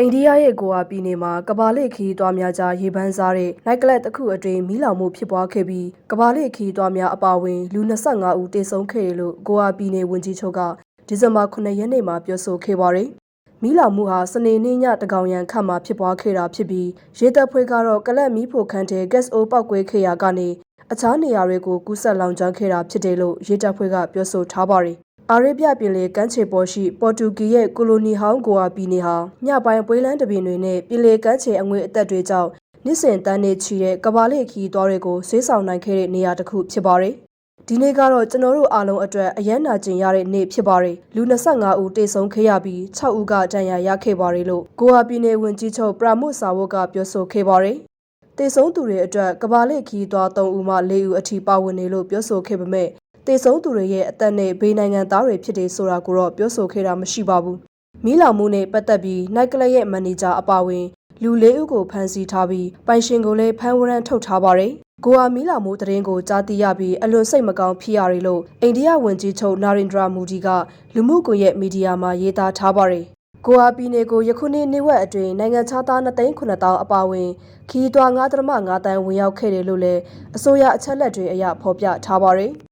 အိန္ဒိယရဲ့ဂိုအာပြည်နယ်မှာကဘာလစ်ခီးသွားများကြားရေပန်းစားတဲ့နိုက်ကလပ်တစ်ခုအတွင်းမီးလောင်မှုဖြစ်ပွားခဲ့ပြီးကဘာလစ်ခီးသွားများအပါအဝင်လူ25ဦးတေဆုံးခဲ့တယ်လို့ဂိုအာပြည်နယ်ဝန်ကြီးချုပ်ကဒီဇင်ဘာ9ရက်နေ့မှာပြောဆိုခဲ့ပါတယ်။မီးလောင်မှုဟာစနေနေ့ညတကောင်ရန်ခန့်မှာဖြစ်ပွားခဲ့တာဖြစ်ပြီးရေတပ်ဖွဲ့ကတော့ကလပ်မီးဖိုခန့်တဲ့ gas အိုးပောက်ကွဲခဲ့ရာကနေအခြားနေရာတွေကိုကူးဆက်လောင်ကျွမ်းခဲ့တာဖြစ်တယ်လို့ရေတပ်ဖွဲ့ကပြောဆိုထားပါတယ်။ အာရေဗျပြည်လေကမ်းခြေပေါ်ရှိပေါ်တူဂီရဲ့ကိုလိုနီဟောင်းဂိုအာပြည်နယ်ဟာညပိုင်းပွဲလန်းတပင်တွေနဲ့ပြည်လေကမ်းခြေအငွေအသက်တွေကြောင့်နှစ်စဉ်တန်းနေချီတဲ့ကဘာလေးခီးသွားတွေကိုဆေးဆောင်နိုင်ခဲ့တဲ့နေရာတစ်ခုဖြစ်ပါတယ်။ဒီနေ့ကတော့ကျွန်တော်တို့အားလုံးအတွက်အယမ်းနာကျင်ရတဲ့နေ့ဖြစ်ပါတယ်။လူ25ဦးတေဆုံးခဲ့ရပြီး6ဦးကဒဏ်ရာရခဲ့ပါတယ်လို့ဂိုအာပြည်နယ်ဝန်ကြီးချုပ်ပရာမုစာဝတ်ကပြောဆိုခဲ့ပါတယ်။တေဆုံးသူတွေအတွက်ကဘာလေးခီးသွား3ဦးမှ4ဦးအထိပါဝင်နေလို့ပြောဆိုခဲ့ပေမဲ့ တေဆုံးသူတွေရဲ့အသက်နဲ့ဘေးနိုင်ငံသားတွေဖြစ်တယ်ဆိုတာကိုတော့ပြောဆိုခဲ့တာမရှိပါဘူး။မီးလောင်မှုနဲ့ပတ်သက်ပြီးနိုက်ကလရဲ့မန်နေဂျာအပါအဝင်လူလေးဦးကိုဖမ်းဆီးထားပြီးပိုင်ရှင်ကိုလည်းဖမ်းဝရမ်းထုတ်ထားပါတယ်။ဂိုအာမီလာမိုးသတင်းကိုကြားသိရပြီးအလွန်စိတ်မကောင်းဖြစ်ရတယ်လို့အိန္ဒိယဝန်ကြီးချုပ်နာရင်ဒရာမူဒီကလူမှုကွန်ရက်မီဒီယာမှာရေးသားထားပါတယ်။ဂိုအာပြည်နယ်ကိုယခုနှစ်နှစ်ဝက်အတွင်းနိုင်ငံခြားသား2,900အပါအဝင်ခီးသွွာ9.5တန်းဝင်ရောက်ခဲ့တယ်လို့လည်းအစိုးရအချက်လက်တွေအရဖော်ပြထားပါတယ်။